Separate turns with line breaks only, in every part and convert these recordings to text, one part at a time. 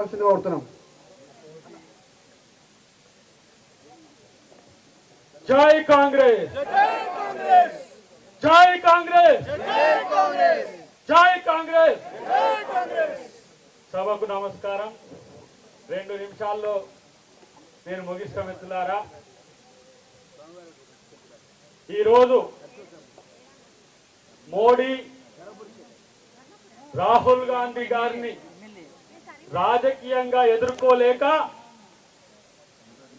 కావాల్సింది కోరుతున్నాం.
జై కాంగ్రెస్. జై కాంగ్రెస్. జై కాంగ్రెస్. సభకు నమస్కారం. రెండు నిమిషాల్లో నేను ముగిస్తాం మిత్రులారా ఈరోజు మోడీ రాహుల్ గాంధీ గారిని రాజకీయంగా ఎదుర్కోలేక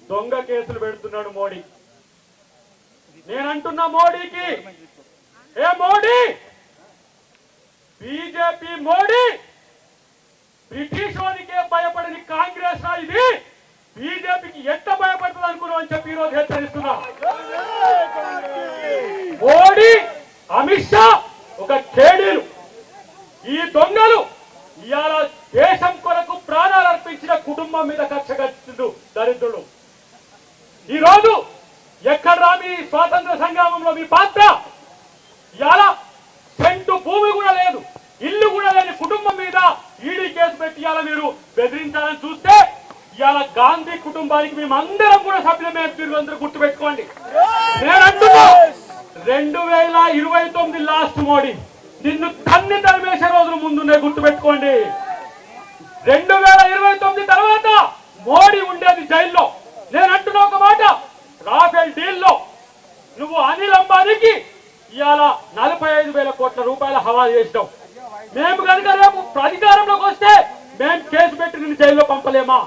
దొంగ కేసులు పెడుతున్నాడు మోడీ. నేనంటున్నా మోడీకి ఏ మోడీ? బీజేపీ మోడీ? బ్రిటిష్ వాడికే భయపడని కాంగ్రెస్ ఇది. బీజేపీకి ఎంత భయపడుతుంది అనుకున్నాం అని చెప్పి ఈరోజు హెచ్చరిస్తున్నా. మోడీ అమిత్ షా ఒక కేడీలు ఈ దొంగలు ఇవాళ దేశం కొరకు కుటుంబం మీద కక్ష కట్టిండు దరిద్రుడు. ఈరోజు రోజు ఎక్కడ రా మీ స్వాతంత్ర సంగ్రామంలో మీ పాత్ర? ఇవాళ సెంటు భూమి కూడా లేదు ఇల్లు కూడా లేని కుటుంబం మీద ఈడీ కేసు పెట్టి ఇవాళ మీరు బెదిరించాలని చూస్తే ఇవాళ గాంధీ కుటుంబానికి మేమందరం కూడా సభ్యులమే మీరు అందరూ గుర్తుపెట్టుకోండి. నేను అంటున్నా రెండు వేల ఇరవై తొమ్మిది లాస్ట్ మోడీ నిన్ను తన్ని తరిమేసే రోజులు ముందునే గుర్తుపెట్టుకోండి. రెండు వేల ఇరవై తొమ్మిది తర్వాత మోడీ ఉండేది జైల్లో. నేను అంటున్న ఒక మాట రాఫెల్ డీల్లో. నువ్వు అనిల్ అంబానీకి ఇవాళ నలభై ఐదు వేల కోట్ల రూపాయల హవా చేసినావు. మేము కనుక రేపు అధికారంలోకి వస్తే మేము కేసు పెట్టి నేను జైల్లో పంపలేమా?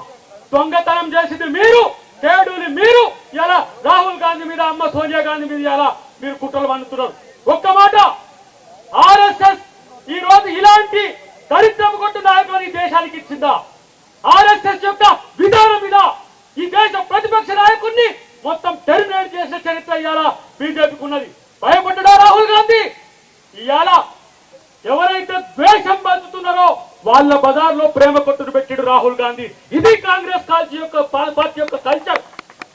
దొంగతనం చేసింది మీరు కేడుని మీరు ఇలా రాహుల్ గాంధీ మీద అమ్మ సోనియా గాంధీ మీద ఇలా మీరు కుట్రలు పండుతున్నారు ఒక్క మాట ఆర్ఎస్ఎస్ ఈ రోజు ఇలాంటి దరిద్రం కొట్టు నాయకులను ఈ దేశానికి ఇచ్చిందా? ఆర్ఎస్ఎస్ యొక్క విధానం మీద ఈ దేశ ప్రతిపక్ష నాయకుడిని మొత్తం టెర్మినేట్ చేసిన చరిత్ర ఇవాళ బీజేపీకి ఉన్నది. భయపడ్డా రాహుల్ గాంధీ? ఇవాళ ఎవరైతే ద్వేషం పంచుతున్నారో వాళ్ళ బజార్లో ప్రేమ కొట్టును పెట్టిడు రాహుల్ గాంధీ. ఇది కాంగ్రెస్ పార్టీ యొక్క పార్టీ యొక్క కల్చర్.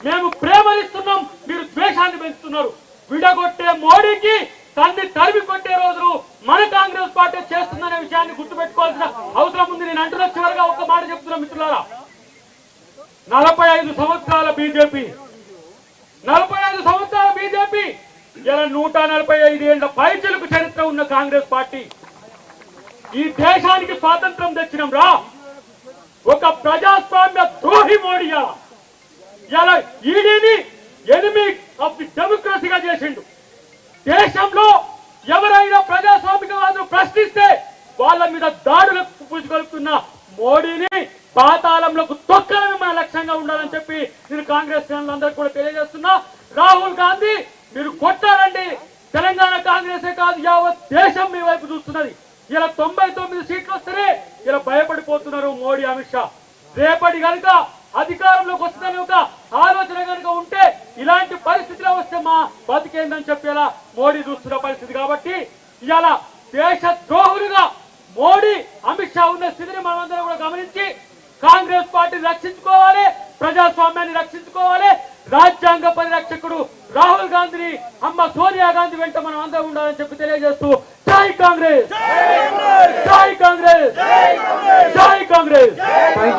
మేము ప్రేమనిస్తున్నాం మీరు ద్వేషాన్ని పెంచుతున్నారు. విడగొట్టే మోడీకి తండ్రి తరిమి కొట్టే రోజులు మన కాంగ్రెస్ పార్టీ చేస్తుందనే విషయాన్ని గుర్తుపెట్టుకోవాల్సిన అవసరం ఉంది. నేను అంటున్న చివరిగా ఒక మాట చెప్తున్నా మిత్రులారా. నలభై ఐదు సంవత్సరాల బీజేపీ. నలభై ఐదు సంవత్సరాల బీజేపీ. ఇలా నూట నలభై ఐదు ఏళ్ళ పైచలకు చరిత్ర ఉన్న కాంగ్రెస్ పార్టీ. ఈ దేశానికి స్వాతంత్రం తెచ్చినాం రా. ఒక ప్రజాస్వామ్య ద్రోహి మోడీ ఇలా ఈడీని ఎనిమి ఆఫ్ ది డెమోక్రసీగా చేసిండు. దేశంలో ఎవరైనా ప్రజాస్వామికవాదులు ప్రశ్నిస్తే వాళ్ళ మీద దాడులకు పూజగలుపుతున్న మోడీని పాతాళంలోకి తొక్కడమే మన లక్ష్యంగా ఉండాలని చెప్పి నేను కాంగ్రెస్ శ్రేణులందరికీ కూడా తెలియజేస్తున్నా. రాహుల్ గాంధీ మీరు కొట్టారండి. తెలంగాణ కాంగ్రెసే కాదు యావత్ దేశం మీ వైపు చూస్తున్నది. ఇలా తొంభై తొమ్మిది సీట్లు వస్తేనే ఇలా భయపడిపోతున్నారు మోడీ అమిత్ షా. రేపటి కనుక అధికారంలోకి వస్తుందని ఒక ఆలోచన కనుక ఉంటే ఇలాంటి పరిస్థితిలో వస్తే మా బతికేందని చెప్పేలా మోడీ చూస్తున్న పరిస్థితి కాబట్టి ఇవాళ దేశ ద్రోహులుగా మోడీ అమిత్ షా ఉన్న స్థితిని మనమందరం కూడా గమనించి కాంగ్రెస్ పార్టీని రక్షించుకోవాలి ప్రజాస్వామ్యాన్ని రక్షించుకోవాలి రాజ్యాంగ పరిరక్షకుడు రాహుల్ గాంధీని అమ్మ సోనియా గాంధీ వెంట మనం అందరం ఉండాలని చెప్పి తెలియజేస్తూ జై కాంగ్రెస్! జై కాంగ్రెస్! జై కాంగ్రెస్!